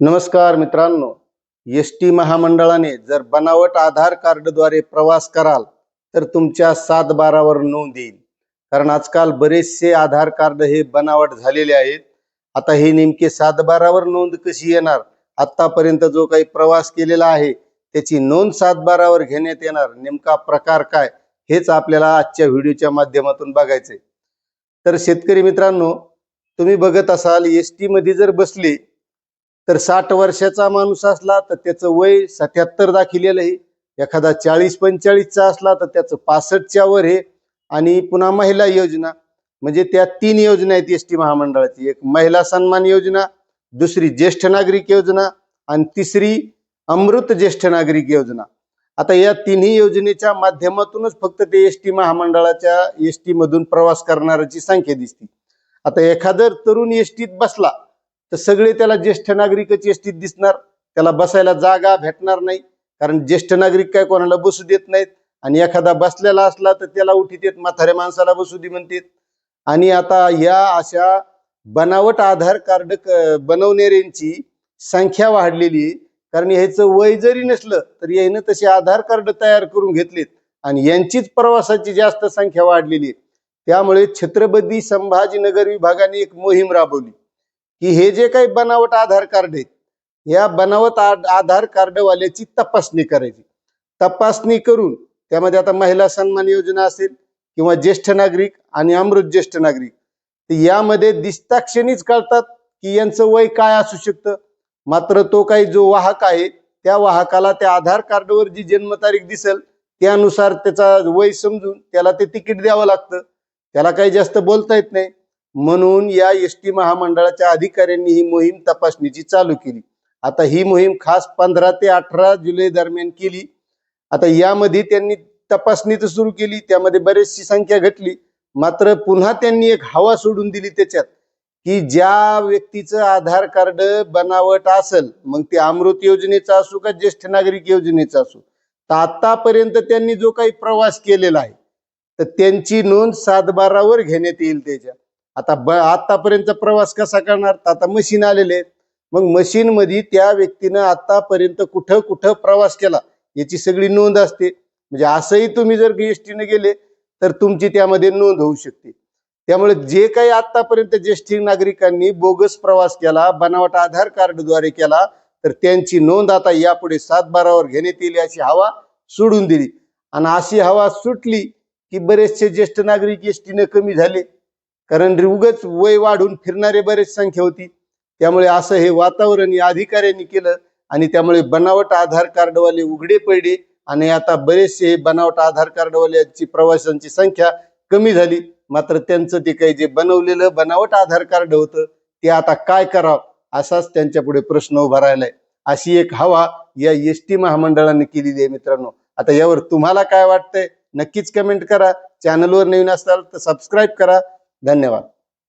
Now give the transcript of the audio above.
नमस्कार मित्रांनो S T महामंडळाने जर बनावट आधार कार्डद्वारे प्रवास कराल तर तुमच्या सात बारावर नोंद येईल. कारण आजकाल बरेचसे आधार कार्ड हे बनावट झालेले आहेत. आता हे नेमके सात बारावर नोंद कशी येणार? आतापर्यंत जो काही प्रवास केलेला आहे त्याची नोंद सात बारावर घेण्यात येणार. नेमका प्रकार काय हेच आपल्याला आजच्या व्हिडिओच्या माध्यमातून बघायचंय. तर शेतकरी मित्रांनो तुम्ही बघत असाल एस टीमध्ये जर बसले तर साठ वर्षाचा माणूस असला तर त्याचं वय सत्याहत्तर दाखिलेलं आहे. एखादा चाळीस पंचेचाळीसचा असला तर त्याचं पासष्टच्या वर आहे. आणि पुन्हा महिला योजना म्हणजे त्या तीन योजना आहेत एस टी महामंडळाची. एक महिला सन्मान योजना दुसरी ज्येष्ठ नागरिक योजना आणि तिसरी अमृत ज्येष्ठ नागरिक योजना. आता या तिन्ही योजनेच्या माध्यमातूनच फक्त ते एस टी महामंडळाच्या एस टी मधून प्रवास करणाऱ्याची संख्या दिसते. आता एखादा तरुण एस टीत बसला तर सगळे त्याला ज्येष्ठ नागरिकच एसटीत दिसणार. त्याला बसायला जागा भेटणार नाही. कारण ज्येष्ठ नागरिक काय कोणाला बसू देत नाहीत. आणि एखादा बसलेला असला तर त्याला उठीत येत म्हाताऱ्या माणसाला बसू दे म्हणतात. आणि आता या अशा बनावट आधार कार्ड बनवणाऱ्यांची संख्या वाढलेली आहे. कारण ह्याचं वय जरी नसलं तर यानं तसे आधार कार्ड तयार करून घेतलेत. आणि यांचीच प्रवासाची जास्त संख्या वाढलेली आहे. त्यामुळे छत्रपती संभाजीनगर विभागाने एक मोहीम राबवली. की हे जे काही बनावट आधार कार्ड आहेत या बनावट आधार कार्डवाल्याची तपासणी करायची. तपासणी करून त्यामध्ये आता महिला सन्मान योजना असेल किंवा ज्येष्ठ नागरिक आणि अमृत ज्येष्ठ नागरिक यामध्ये दिसताक्षणीच कळतात की यांचं वय काय असू शकतं. मात्र तो काही जो वाहक आहे त्या वाहकाला त्या आधार कार्डवर जी जन्मतारीख दिसेल त्यानुसार त्याचा वय समजून त्याला ते तिकीट द्यावं लागतं. त्याला काही जास्त बोलता येत नाही. म्हणून या एस टी महामंडळाच्या अधिकाऱ्यांनी ही मोहीम तपासणीची चालू केली. आता ही मोहीम खास पंधरा ते अठरा जुलै दरम्यान केली. आता यामध्ये त्यांनी तपासणी तर सुरू केली त्यामध्ये बरेचशी संख्या घटली. मात्र पुन्हा त्यांनी एक हवा सोडून दिली त्याच्यात की ज्या व्यक्तीचं आधार कार्ड बनावट असेल मग ते अमृत योजनेचं असू का ज्येष्ठ नागरिक योजनेचं असू तर आतापर्यंत त्यांनी जो काही प्रवास केलेला आहे तर त्यांची नोंद सातबारावर घेण्यात येईल त्याच्या. आता ब आतापर्यंत प्रवास कसा करणार? तर आता मशीन आलेले मग मशीन मध्ये त्या व्यक्तीनं आतापर्यंत कुठं कुठं प्रवास केला? याची सगळी नोंद असते. म्हणजे असंही तुम्ही जर ने गेले तर तुमची त्यामध्ये नोंद होऊ शकते. त्यामुळे जे काही आतापर्यंत ज्येष्ठ नागरिकांनी बोगस प्रवास केला बनावट आधार कार्डद्वारे केला तर त्यांची नोंद आता यापुढे सात बारावर घेण्यात येईल अशी हवा सोडून दिली. आणि अशी हवा सुटली की बरेचसे ज्येष्ठ नागरिक एस टीने कमी झाले. कारण उगच वय वाढून फिरणारे बरेच संख्या होती. त्यामुळे असं हे वातावरण या अधिकाऱ्यांनी केलं आणि त्यामुळे बनावट आधार कार्डवाले उघडे पडले आणि आता बरेचसे बनावट आधार कार्डवाल्यांची प्रवाशांची संख्या कमी झाली. मात्र त्यांचं ते काही जे बनवलेलं बनावट आधार कार्ड होतं ते आता काय करावं असाच त्यांच्या पुढे प्रश्न उभा राहिलाय. अशी एक हवा या एस टी महामंडळाने केलेली आहे मित्रांनो. आता यावर तुम्हाला काय वाटतंय? नक्कीच कमेंट करा. चॅनलवर नवीन असाल तर सबस्क्राईब करा. धन्यवाद.